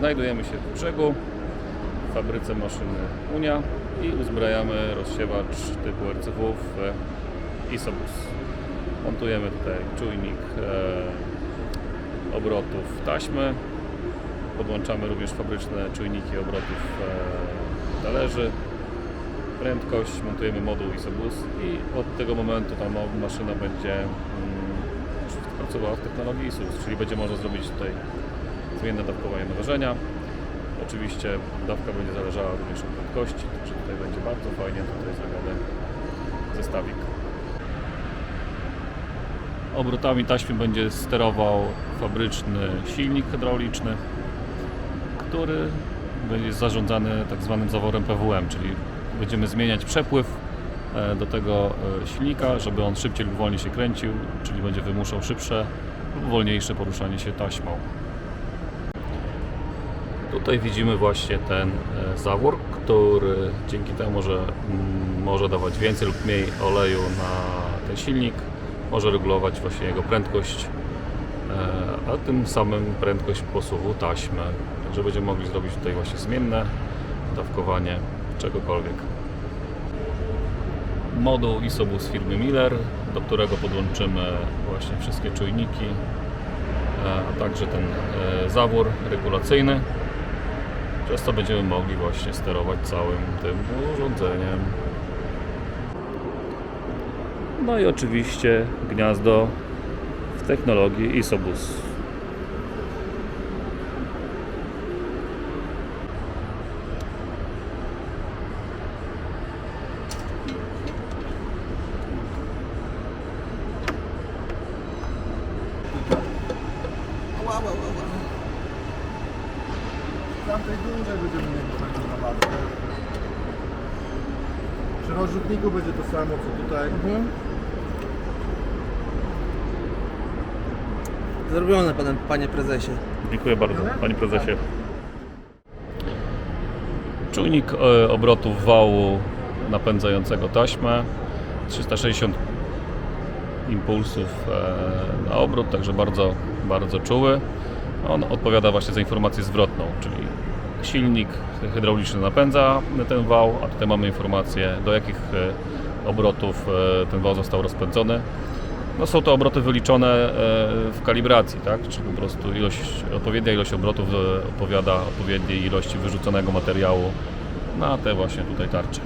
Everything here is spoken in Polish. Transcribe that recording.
Znajdujemy się w brzegu, w fabryce maszyny Unia i uzbrajamy rozsiewacz typu RCW w Isobus. Montujemy tutaj czujnik e, obrotów taśmy. Podłączamy również fabryczne czujniki obrotów e, talerzy. Prędkość, montujemy moduł Isobus i od tego momentu ta ma- maszyna będzie mm, pracowała w technologii Isobus, czyli będzie można zrobić tutaj zmienne dawkowanie nawożenia. Oczywiście dawka będzie zależała również od prędkości, także tutaj będzie bardzo fajnie tutaj zrobiony zestawik. Obrotami taśmy będzie sterował fabryczny silnik hydrauliczny, który będzie zarządzany tak zwanym zaworem PWM, czyli będziemy zmieniać przepływ e, do tego e, silnika, żeby on szybciej lub wolniej się kręcił, czyli będzie wymuszał szybsze lub wolniejsze poruszanie się taśmą. Tutaj widzimy właśnie ten e, zawór, który dzięki temu, że mm, może dawać więcej lub mniej oleju na ten silnik, może regulować właśnie jego prędkość, e, a tym samym prędkość posuwu taśmy. Także będziemy mogli zrobić tutaj właśnie zmienne dawkowanie czegokolwiek. Moduł Isobus firmy Miller, do którego podłączymy właśnie wszystkie czujniki, e, a także ten zawór regulacyjny przez co będziemy mogli właśnie sterować całym tym urządzeniem. No i oczywiście gniazdo w technologii Isobus. Ła, ła, ła, ła. W tamtej dużej będziemy mieli taką nawadę. Przy rozrzutniku będzie to samo co tutaj. Mhm. Zrobione, panem, panie prezesie. Dziękuję bardzo, panie prezesie. Czujnik e, obrotów wału napędzającego taśmę 360 impulsów e, na obrót, także bardzo, bardzo czuły. On odpowiada właśnie za informację zwrotną, czyli silnik hydrauliczny napędza ten wał, a tutaj mamy informację do jakich e, obrotów e, ten wał został rozpędzony. No są to obroty wyliczone e, w kalibracji, tak? Czyli po prostu ilość, odpowiednia ilość obrotów odpowiada odpowiedniej ilości wyrzuconego materiału na te właśnie tutaj tarcze.